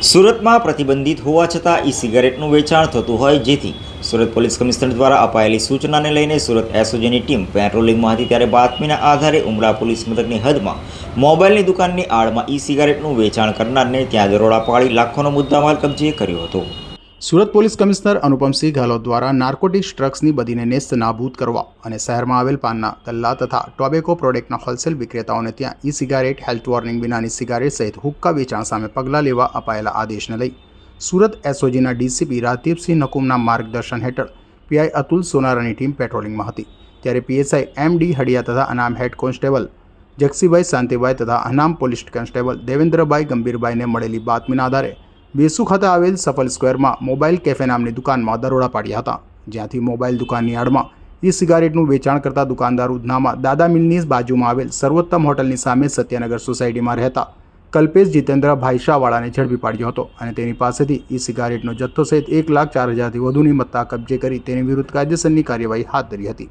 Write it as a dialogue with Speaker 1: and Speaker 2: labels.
Speaker 1: સુરતમાં પ્રતિબંધિત હોવા છતાં ઈ સિગારેટનું વેચાણ થતું હોય જેથી સુરત પોલીસ કમિશનર દ્વારા અપાયેલી સૂચનાને લઈને સુરત એસઓજીની ટીમ પેટ્રોલિંગમાં હતી ત્યારે બાતમીના આધારે ઉમરા પોલીસ મથકની હદમાં મોબાઈલની દુકાનની આડમાં ઈ સિગારેટનું વેચાણ કરનારને ત્યાં દરોડા પાડી લાખોનો મુદ્દામાલ કબજે કર્યો હતો.
Speaker 2: સુરત પોલીસ કમિશનર અનુપમસિંહ ગહેલોત દ્વારા નાર્કોટિક્સ ડ્રગ્સની બદીને નેસ્ત નાબૂદ કરવા અને શહેરમાં આવેલ પાનના ગલ્લા તથા ટોબેકો પ્રોડક્ટના હોલસેલ વિક્રેતાઓને ત્યાં ઈ સિગારેટ હેલ્થ વોર્નિંગ વિનાની સિગારેટ સહિત હુક્કા વેચાણ સામે પગલાં લેવા અપાયેલા આદેશને લઈ સુરત એસઓજીના ડીસીપી રાજદીપસિંહ નકુમના માર્ગદર્શન હેઠળ પીઆઈ અતુલ સોનારાની ટીમ પેટ્રોલિંગમાં હતી. ત્યારે પીએસઆઈ એમ ડી હડિયા તથા અનામ હેડ કોન્સ્ટેબલ જગસીભાઈ શાંતિભાઈ તથા અનામ પોલીસ કોન્સ્ટેબલ દેવેન્દ્રભાઈ ગંભીરભાઈને મળેલી બાતમીના આધારે વેસુ ખાતે આવેલ સફલ સ્ક્વેરમાં મોબાઈલ કેફે નામની દુકાનમાં દરોડા પાડ્યા હતા. જ્યાંથી મોબાઈલ દુકાનની આડમાં ઈ સિગારેટનું વેચાણ કરતા દુકાનદાર ઉધનામાં દાદા મિલની બાજુમાં આવેલ સર્વોત્તમ હોટલની સામે સત્યનગર સોસાયટીમાં રહેતા કલ્પેશ જીતેન્દ્ર ભાઈશાવાળાને ઝડપી પાડ્યો હતો અને તેની પાસેથી ઈ સિગારેટનો જથ્થો સહિત એક લાખ ચાર હજારથી વધુની મત્તા કબજે કરી તેની વિરુદ્ધ કાયદેસરની કાર્યવાહી હાથ ધરી હતી.